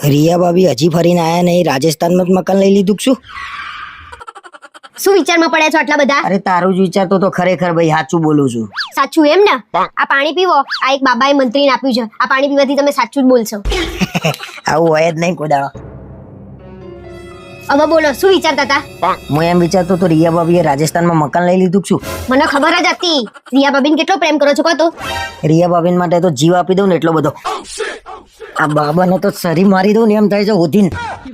રિયા ભાભી હજી ફરીને આયા નહીં રાજસ્થાનમાં જ મકાન લઈ લીધું શું? શું વિચારમાં પડ્યા છો આટલા બધા? અરે તારું જ વિચારતો તો ખરેખર ભાઈ સાચું બોલું છું. સાચું એમ ને? આ પાણી પીવો આ એક બાબાએ મંત્રીને આપ્યું છે. આ પાણી પીવાથી તમે સાચું જ બોલશો. આવું હોય જ નહીં કોદાળો હવે બોલો શું વિચારતા હતા? હું એમ વિચારતો તો રિયા ભાભીએ રાજસ્થાનમાં મકાન લઈ લીધું છું મને ખબર જ હતી. રિયા ભાભીને કેટલો પ્રેમ કરો છો કહો તો. રિયા ભાભીન માટે તો જીવ આપી દઉં ને એટલો બધો. આ બાબાને તો સરી મારી દઉં ને એમ થાય છે ઓધીન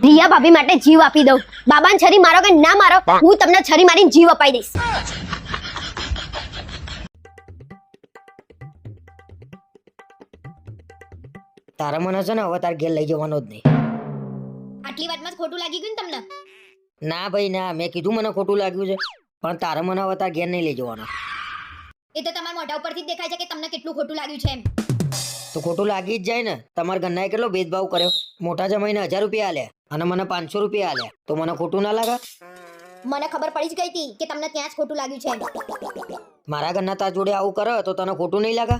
રિયા ભાભી માટે જીવ આપી દઉં. બાબાને છરી મારો કે ના મારો હું તમને છરી મારીને જીવ અપાઈ દઈશ. તારા મને છે ને હવે તાર ઘેર લઈ જવાનો જ નહીં. આટલી વાતમાં જ ખોટું લાગી ગયું ને તમને? ના ભાઈ ના. મેં કીધું મને ખોટું લાગ્યું છે પણ તારા મને હવે તાર ઘેર નહીં લઈ જવાનો. એ તો તમારા મોઢા ઉપરથી જ દેખાય છે કે તમને કેટલું ખોટું લાગ્યું છે એમ. તો ખોટું લાગી જ જાય ને તમારા ગન્નાએ કેટલો ભેદભાવ કર્યો? મોટા જમાઈને હજાર રૂપિયા આલે અને મને પાંચસો રૂપિયા આલે તો મને ખોટું ના લાગે? મને ખબર પડી જ ગઈ હતી કે તમને ત્યાં જ ખોટું લાગ્યું છે. મારા ગન્ના તાર જોડે આવું કરે તો તને ખોટું નહીં લાગે?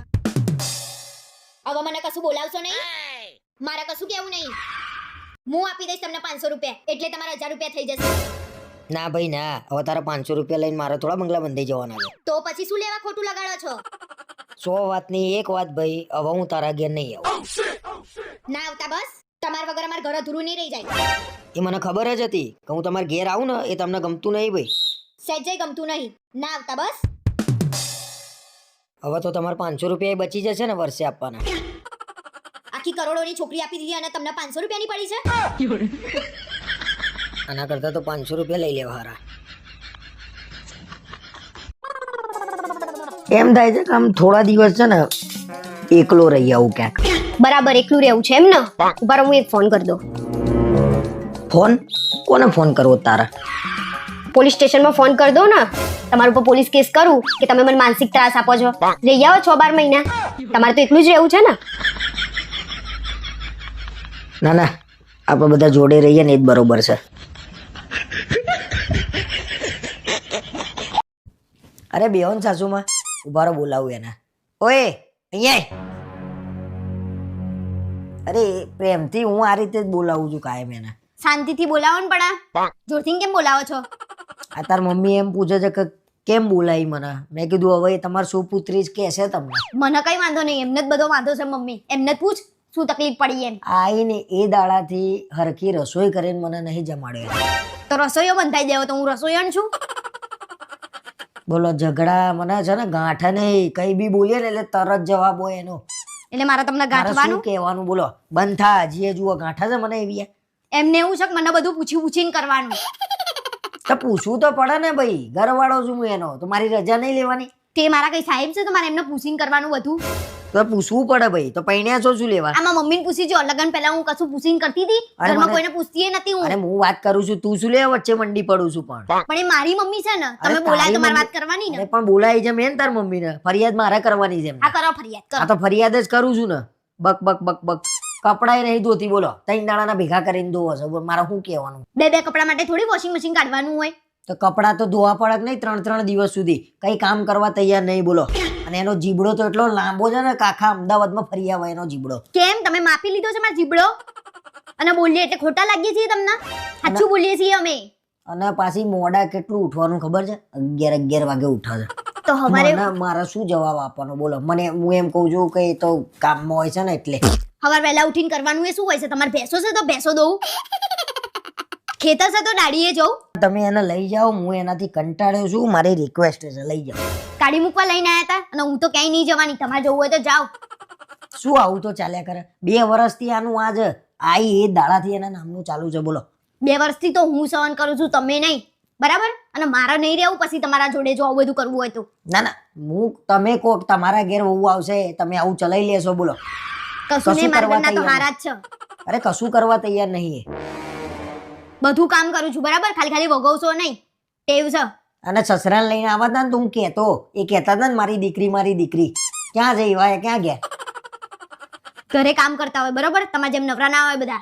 હવે મને કશું બોલાવશો નહીં? મારે કશું કેવું નહીં? હું આપી દઈશ તમને પાંચસો રૂપિયા એટલે તમારા હજાર રૂપિયા થઈ જશે. ના ભાઈ ના. હવે તારા પાંચસો રૂપિયા લઈને મારા થોડા બંગલા બંધાઈ જવાના છે. તો પછી શું લેવા ખોટું લગાડો છો? સો વાતની એક વાત ભાઈ હવે હું તારા ઘેર નહીં આવું. ના આવતા બસ તમાર વગર અમારા ઘર અધૂરું નહીં રહી જાય. એ મને ખબર જ હતી કે હું તમારા ઘેર આવું ને એ તમને ગમતું નહીં ભાઈ. સહેજે ગમતું નહીં. ના આવતા બસ. હવે તો તમારે પાંચસો રૂપિયા બચી જશે ને વર્ષે આપવાના. આખી કરોડોની છોકરી આપી દીધી અને તમને પાંચસો રૂપિયાની પડી છે? આના કરતા તો પાંચસો રૂપિયા લઈ લેવા હારા. એમ થાય છે કે આમ થોડા દિવસ છે ને એકલો રહી આવું ક્યાંક. બરાબર એકલું રહેવું છે એમ ને? ઊભા હું એક ફોન કરી દઉં. ફોન? કોને ફોન કરવો તારા? પોલીસ સ્ટેશનમાં ફોન કરી દો ને તમારા ઉપર પોલીસ કેસ કરું કે તમે મને માનસિક ત્રાસ આપો છો. રહી આવો છ બાર મહિના. તમારે તો એકલું જ રહેવું છે ને? ના ના આપણે બધા જોડે રહીએ ને એ જ બરોબર છે. અરે બેહોન સાસુમાં. ઉભારો બોલાવું એને. ઓએ અહીંયા અરે પ્રેમથી હું આ રીતે જ બોલાવું છું કાયમ એને. શાંતિથી બોલાવો ને પડા. જોરથી કેમ બોલાવો છો? આ તાર મમ્મી એમ પૂછે છે કે કેમ બોલાવી મને? મેં કીધું હવે તમારે શું પુત્રી જ કહેશે તમને. મને કઈ વાંધો નહીં એમને જ બધો વાંધો છે મમ્મી. એમને જ પૂછ શું તકલીફ પડી એમ. આઈને એ દાડાથી હરખી રસોઈ કરીને મને નહીં જમાડે. તો રસોઈઓ બંધાઈ દેવો તો હું રસોઈયણ છું? બોલો ઝઘડા મને છે ને ગાંઠે નહીં. કઈ બી બોલીએ ને એટલે તરત જવાબ હોય એનો. એટલે મારે તમને ગાંઠવાનું? કહેવાનું? બોલો. બંધ થા. હજી એ જુઓ ગાંઠા છે મને એવી એમને એવું છે કે મને બધું પૂછી પૂછીને કરવાનું. તો પૂછવું તો પડે ને ભાઈ. ઘરવાળો છું હું એનો. તો મારી રજા નહીં લેવાની. તે મારા કઈ સાહેબ છે? તો મારે એમને પૂછીને કરવાનું બધું? તો પૂછવું પડે ભાઈ. તો પૈણ્યા છો શું લેવા? આમાં મમ્મીને પૂછી જો. લગન પહેલા હું કશું પૂછીને કરતી હતી? ઘરમાં કોઈને પૂછતી નથી હું. અરે હું વાત કરું છું. તું શું લેવા વચ્ચે મંડી પડું છું પણ. પણ એ મારી મમ્મી છે ને. તમે બોલાય તો મારી વાત કરવાની ને. પણ બોલાય છે મેં તાર મમ્મીને. ફરિયાદ મારે કરવાની છે આ કરો ફરિયાદ આ તો ફરિયાદ જ કરું છું ને. બક બક બક બક. કપડાય નહીં ધોતી બોલો. ત્રણ દાણાના ભેગા કરીને ધોવો છો. મારે શું કહેવાનું? બે બે કપડા માટે થોડી વોશિંગ મશીન કાઢવાનું હોય. તો કપડાં તો ધોવા પડે નહીં? ત્રણ ત્રણ દિવસ સુધી. કઈ કામ કરવા તૈયાર નહીં બોલો. અને એનો જીબડો તો એટલો લાંબો છે ને કાખા અમદાવાદમાં ફરી આવે એનો જીબડો કેમ? તમે માપી લીધો છે મારો જીબડો અને બોલીએ એટલે ખોટા લાગીએ છીએ તમને? સાચું બોલીએ છીએ અમે. અને પાછી મોડા કેટલું ઉઠવાનું ખબર છે? અગિયાર અગિયાર વાગે ઉઠા છે તો અમારે મારે શું જવાબ આપવાનો? બોલો. મને હું એમ કહું છું કે તો કામમાં હોય છે ને એટલે. હવાર વહેલા ઉઠીને કરવાનું એ શું હોય છે? તમારે ભેંસો છે તો ભેંસો દઉં. ખેતર છે તો દાડીએ જવું તમે એને લઈ જાઓ હું એનાથી કંટાળ્યો છું. મારી રિક્વેસ્ટ છે લઈ જાઓ. ગાડી મૂકવા લઈને આવ્યા હતા અને હું તો ક્યાંય નહીં જવાની. તમારે જવું હોય તો જાઓ. શું આવું તો ચાલ્યા કરે? બે વર્ષથી આનું આજ આઈ એ દાડાથી એના નામનું ચાલુ છે બોલો. બે વર્ષથી તો હું સહન કરું છું તમે નહીં. બરાબર? અને મારા નહીં રહેવું પછી તમારા જોડે જો આવું બધું કરવું હોય તો. ના ના. હું તમે કહો તમારા ઘેર વહુ આવશે તમે આવું ચલાવી લેશો બોલો. કશું નહીં મારા કરવા તો હારા જ છે. અરે કશું કરવા તૈયાર નહીં બધું કામ કરું છું બરાબર? ખાલી ખાલી ભોગવશો નહીં. ટેવ છે. અને સસરાને લઈને આવતા હતા ને તો હું કહેતો એ કહેતા હતા ને મારી દીકરી મારી દીકરી. ક્યાં જઈ વાય ક્યાં ગયા? ઘરે કામ કરતા હોય બરોબર? તમારે જેમ નવરા ના હોય બધા.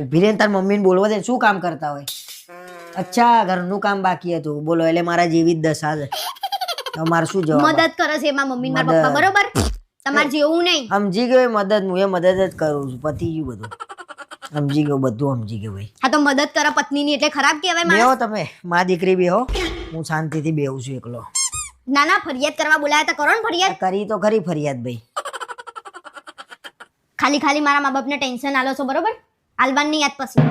ઊભી રહીને તાર મમ્મીને બોલવા દે શું કામ કરતા હોય? અચ્છા ઘરનું કામ બાકી હતું. બોલો એટલે મારા જેવી જ દશા છે. તો મારે શું જવાબ મદદ કરે છે એમાં મમ્મી મારા. પપ્પા બરોબર? તમારે જેવું નહીં. સમજી ગયો મદદ હું એ મદદ જ કરું છું પતી ગયું બધું. સમજી ગયો બધું સમજી ગયો ભાઈ. હા તો મદદ કરો પત્નીની એટલે ખરાબ કહેવાય માણસ. બેહો તમે મા દીકરી બેહો. હું શાંતિથી બેહું છું એકલો. ના ના ફરિયાદ કરવા બોલાયા તો કરો ને ફરિયાદ. કરી તો ખરી ફરિયાદ ભાઈ. ખાલી ખાલી મારા મા બાપને ટેન્શન આલો છો બરોબર? આલવાની યાદ પછી.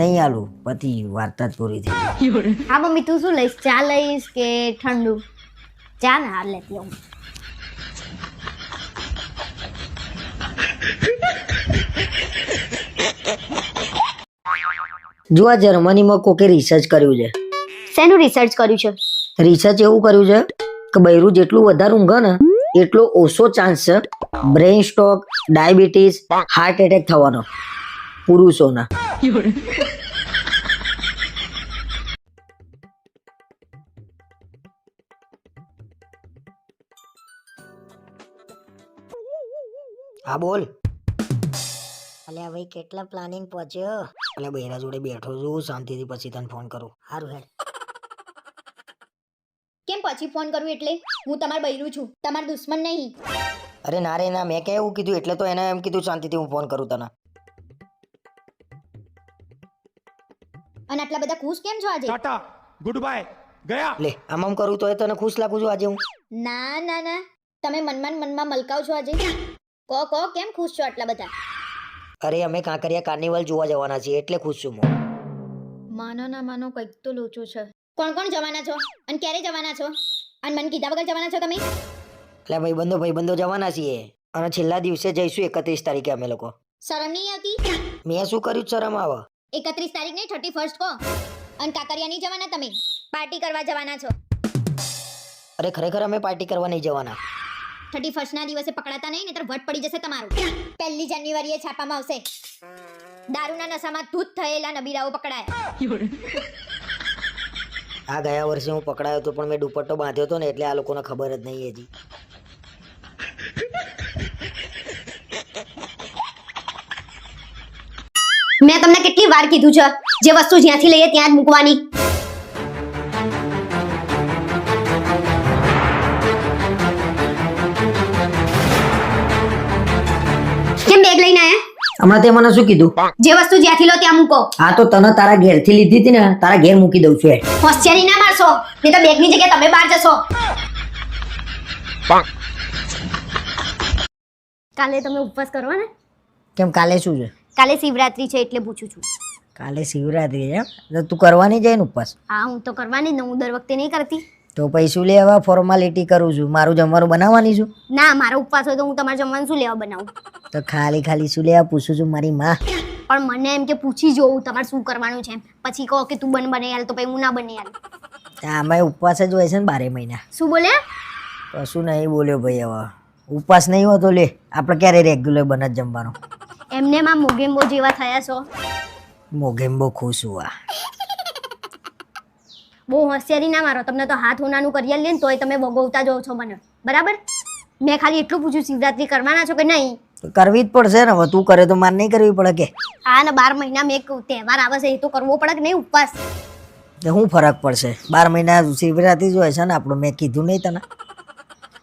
નહીં આલું પતિ વાર્તા જ પૂરી થઈ હા મમ્મી તું શું લઈશ? ચા લઈશ કે ઠંડુ? ચા ને લેતી આવું. જો આ જર્મનીમાં કોકે રિસર્ચ કર્યું છે? શેનું રિસર્ચ કર્યું છે? રિસર્ચ એવું કર્યું છે કે બૈરું જેટલું વધારે ઊંઘે ને એટલો ઓછો ચાન્સ છે brain stroke diabetes heart attack થવાનો. પુરુષોના. હા બોલ. અલે ભાઈ કેટલા પ્લાનિંગ પહોંચ્યો? અલે બૈરા જોડે બેઠો છું શાંતિથી પછી તને ફોન કરું. હારું હેડ. કેમ પછી ફોન કરું એટલે? હું તમાર બૈરું છું તમાર દુશ્મન નહીં. અરે ના રે ના મેં કે એવું કીધું? એટલે તો એને એમ કીધું શાંતિથી હું ફોન કરું તને. અને આટલા બધા ખુશ કેમ છો આજે? ટાટા ગુડ બાય ગયા. લે આમ આમ કરું તો એ તને ખુશ લાગુ છું આજે હું. ના ના ના તમે મનમાં મનમાં મલકાવ છો આજે. કો કો કેમ ખુશ છો આટલા બધા? અરે અમે કાંકરિયા કાર્નિવલ જોવા જવાના છીએ એટલે ખુશ છું હું. માનો ના માનો કંઈક તો લોચો છે. કોણ કોણ જવાના છો? અને ક્યારે જવાના છો? અને મને કીધા વગર જવાના છો તમે? એટલે ભાઈબંધો ભાઈબંધો જવાના છીએ. અને છેલ્લા દિવસે જઈશું એકત્રીસ તારીખે અમે લોકો. શરમ નહીં આવતી? મેં શું કર્યું છે શરમ આવે? એકત્રીસ તારીખ નહીં થર્ટી ફર્સ્ટ કહો. અને કાંકરિયા નહીં જવાના તમે? પાર્ટી કરવા જવાના છો. અરે ખરેખર અમે પાર્ટી કરવા નહીં જવાના. થર્ટી ફર્સ્ટ ના દિવસે પકડાતા નહીં નહીતર વટ પડી જશે તમારું. પહેલી જાન્યુઆરીએ છાપામાં આવશે. દારૂના નશામાં ધૂત થયેલા નબીરાઓ પકડાયા. આ ગયા વર્ષે હું પકડાયો હતો પણ મેં દુપટ્ટો બાંધ્યો હતો ને એટલે આ લોકોને ખબર જ નહીં હજી. મેં તમને કેટલી વાર કીધું છે જે વસ્તુ જ્યાંથી લઈએ ત્યાં જ મૂકવાની. હમણાં તે મને શું કીધું? જે વસ્તુ જ્યાંથી લો ત્યાં મૂકો. હા તો તને તારા ઘેરથી લીધી હતી ને તારા ઘેર મૂકી દઉં છું. હોશિયારી ના મારશો નહીં તો બેગની જગ્યાએ તમે બહાર જશો. કાલે તમે ઉપવાસ કરો ને. કેમ કાલે શું છે? કાલે શિવરાત્રી છે એટલે પૂછું છું. કાલે શિવરાત્રી છે તો તું કરવાની જાય ને ઉપવાસ? હા હું તો કરવાની જ ને હું દર વખતે નહીં કરતી. તો પછી શું લેવા? ફોર્માલિટી કરું છું. મારું જમવાનું બનાવવાની છું? ના મારો ઉપવાસ હોય તો હું તમારે જમવાનું શું લેવા બનાવું? તો ખાલી ખાલી શું લેવા? પૂછું છું મારી માં. પણ મને એમ કે પૂછી જોઉં તમારે શું કરવાનું છે પછી કહો કે તું બન બને યાર તો પછી હું ના બને યાર આમાં ઉપવાસ જ હોય છે ને બારે મહિના. શું બોલે? કશું નહીં બોલ્યો ભાઈ હવે. ઉપવાસ નહીં હોતો લે. આપણે ક્યારે રેગ્યુલર બને જ જમવાનું? એમને માં મોગેમ્બો જેવા થયા છો. મોગેમ્બો ખુશ હું આ બહુ હોશિયારી ના મારો. તમને તો હાથ હોનાનું કરી લે ને તોય તમે ભોગવતા જાઓ છો મને. બરાબર? મેં ખાલી એટલું પૂછ્યું શિવરાત્રી કરવાના છો કે નહીં? કરવી જ પડશે ને. હવે તું કરે તો મારે નહીં કરવી પડે કે. આ ને બાર મહિનામાં એક તહેવાર આવે છે એ તો કરવો પડે કે નહીં? ઉપવાસ. હું શું ફરક પડશે. બાર મહિના શિવરાત્રી જ હોય છે ને આપણું. મેં કીધું નહીં તને.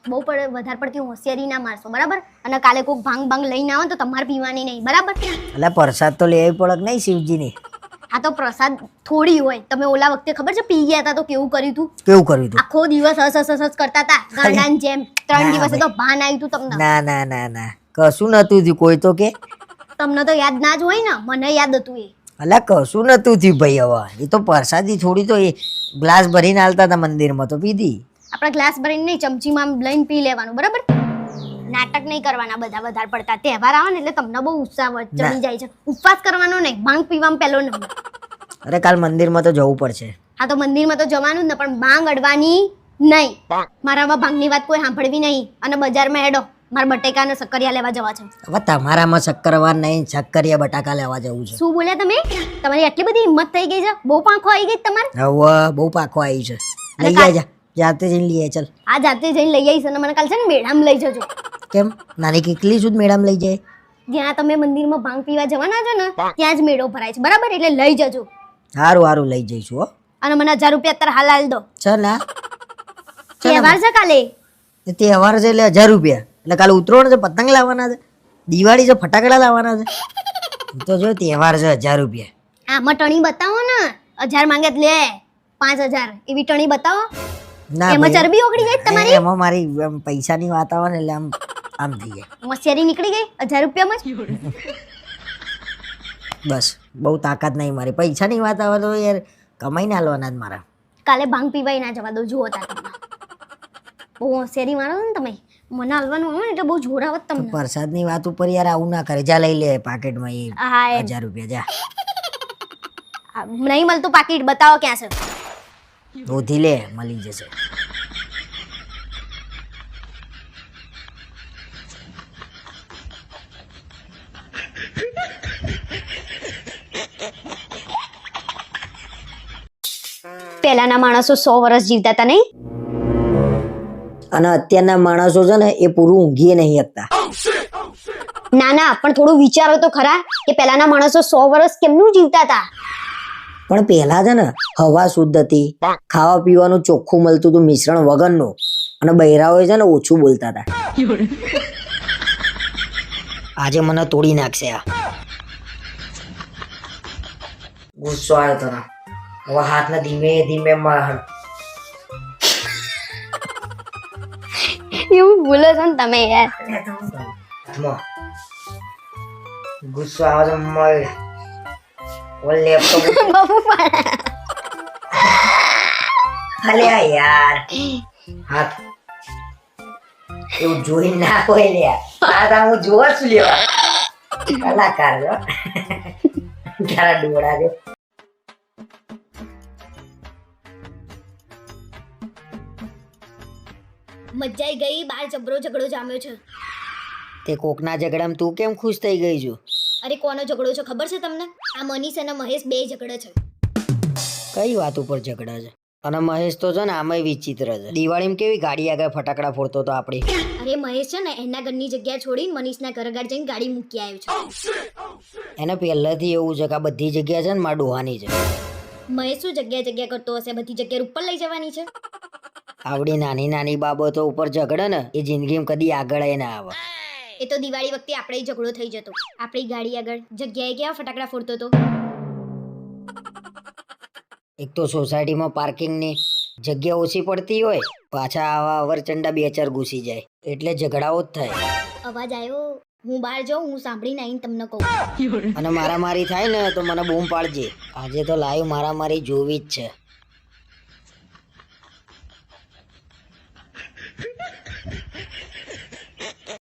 બહુ પડે વધારે પડતી હોશિયારી ના મારશો. બરાબર? અને કાલે કોઈક ભાંગ ભાંગ લઈને આવો તો તમારે પીવાની નહીં. બરાબર? એટલે પ્રસાદ તો લેવી પડે કે નહીં શિવજીની? આ તો પ્રસાદ થોડી હોય. તમે ઓલા વખતે ખબર છે પી ગયા હતા તો કેવું કર્યું તું? કેવું કર્યું તું? આખો દિવસ હસ હસ હસ કરતા હતા. ગાંડાની જેમ. ત્રણ દિવસ તો ભાન આવ્યું તું તમને. ના ના ના ના. કશું નતું થયું. કોઈ તો કે? તમને તો યાદ ના જ હોય ને? મને યાદ હતું એ. અલા કશું નતું થયું ભાઈ હવે. એ તો પ્રસાદી થોડી તો એ ગ્લાસ ભરીને હાલતા હતા મંદિરમાં તો પીધી. આપણે ગ્લાસ ભરીને નહીં ચમચીમાં લઈને પી લેવાનું. બરાબર? નાટક નહીં કરવાના બધા વધારે પડતા તહેવાર આવે ને એટલે તમને બહુ ઉત્સાહ ચડી જાય છે. ઉપવાસ કરવાનો નહીં ભાંગ પીવામાં પહેલો નંબર. અરે કાલ મંદિરમાં તો જવું પડશે. હા તો મંદિરમાં તો જવાનું જ ને પણ ભાંગ અડવાની નહીં. મારામાં ભાંગની વાત કોઈ સાંભળવી નહીં. અને બજારમાં હેડો મારા બટેકા અને સક્કરિયા લેવા જવા છે. હવે તમારામાં શક્કરવાર નહીં શક્કરિયા બટાકા લેવા જવું છે. શું બોલ્યા તમે? તમારી આટલી બધી હિંમત થઈ ગઈ છે? બહુ પાંખો આવી ગઈ તમારે? હવે બહુ પાંખો આવી છે. લઈ કાલ- જા જાતે જઈને લઈ આય ચાલ. આ જાતે જઈને લઈ આવીશ અને મને કાલ છે ને મેળામાં લઈ જજો. કેમ? નાની કેટલી સુધી મેડમ લઈ જાય. જ્યાં તમે મંદિરમાં ભાંગ પીવા જવાના છો ને ત્યાં જ મેળો ભરાય છે. બરાબર? એટલે લઈ જજો. સારું સારું લઈ જઈશું હો. અને મને હજાર રૂપિયા અત્યારે હાલ હાલ દો. ચાલ હા. તહેવાર છે કાલે? તહેવાર છે એટલે હજાર રૂપિયા. એટલે કાલે ઉતરોણ છે પતંગ લાવવાના છે દિવાળી છે ફટાકડા લાવવાના છે. તો જો તહેવાર છે હજાર રૂપિયા. આમાં ટણી બતાવો ને. હજાર માંગે લે. પાંચ હજાર. એવી ટણી બતાવો. ના એમાં ચરબી ઓગળી જાય તમારી? એમાં મારી આમ પૈસાની વાત આવે ને એટલે આમ આમ થઈ જાય. હોશિયારી નીકળી ગઈ? હજાર રૂપિયામાં જ બસ બહુ તાકાત નહીં મારી. પૈસાની વાત આવે તો યાર કમાઈને હાલવાના જ મારા. કાલે ભાંગ પીવાય ના જવા દો જુઓ તા તમને બહુ હોશિયારી મારો ને તમે. મને હાલવાનું આવે ને એટલે બહુ જોરાવત તમને. પ્રસાદની વાત ઉપર યાર આવું ના કરે. જા લઈ લે પાકેટમાં એ હા હજાર રૂપિયા જા. નહીં મળતું પાકીટ. બતાવો ક્યાં છે. શોધી લે મળી જશે. પહેલાના માણસો સો વર્ષ જીવતા હતા નહીં? અને અત્યારના માણસો છે ને એ પૂરું ઊંઘીએ નહીં શકતા ના ના પણ થોડું વિચારો તો ખરા કે પહેલાના માણસો સો વર્ષ કેમનું જીવતા હતા? પણ પહેલા છે ને હવા શુદ્ધ હતી. ખાવા પીવાનું ચોખ્ખું મળતું હતું મિશ્રણ વગરનું. અને બૈરાઓ છે ને ઓછું બોલતા હતા. આજે મને તોડી નાખશે આ. ગુસ્સો આવ્યો તને હવે હાથને ધીમે ધીમે મ- એવું ભૂલો છો ને તમે યાર. ગુસ્સો આવે મળ. ઓ લેપટોપ બહુ પણ અલ્યા યાર હાથ એવું જોઈ ના હોય લ્યા આ તો હું જોવા છું લેવા કલાકાર છો તારા ડોળા જો મજાઈ ગઈ? બાર જબરો ઝઘડો જામ્યો છે. તે કોકના ઝઘડામાં તું કેમ ખુશ થઈ ગઈ છું? અરે કોનો ઝઘડો છે? ખબર છે તમને? આ મનીષ અને મહેશ બે ઝઘડે છે. કઈ વાત ઉપર ઝઘડા છે? અને મહેશ તો છે ને આમાંય વિચિત્ર છે. દિવાળીમાં કેવી ગાડી આગળ ફટાકડા ફોડતો તો આપણી? અરે મહેશ છે ને એના ઘરની જગ્યા છોડીને મનીષના ઘર આગળ જઈને ગાડી મૂકી આવ્યો છે. એને પહેલેથી એવું છે કે આ બધી જગ્યા છે ને મારા ડોહાની છે. મહેશ શું જગ્યા જગ્યા કરતો હશે? બધી જગ્યા ઉપર લઈ જવાની છે? આવડી નાની નાની બાબતો ઉપર ઝઘડે ને એ જિંદગીમાં કદી આગળ ના આવે. એ તો દિવાળી વખતે આપણે ઝઘડો થઈ જતો. આપણી ગાડી આગળ જગ્યાએ કેવા ફટાકડા ફોડતો હતો એક તો સોસાયટીમાં પાર્કિંગની જગ્યા ઓછી પડતી હોય પાછા આવા અવરચંડા બે ચાર ઘૂસી જાય. એટલે ઝઘડાઓ જ થાય. અવાજ આવ્યો હું બહાર જાઉં હું સાંભળીને આવીને તમને કહું. અને મારામારી થાય ને તો મને બૂમ પાડજે. આજે તો લાઈવ મારામારી જોવી જ છે.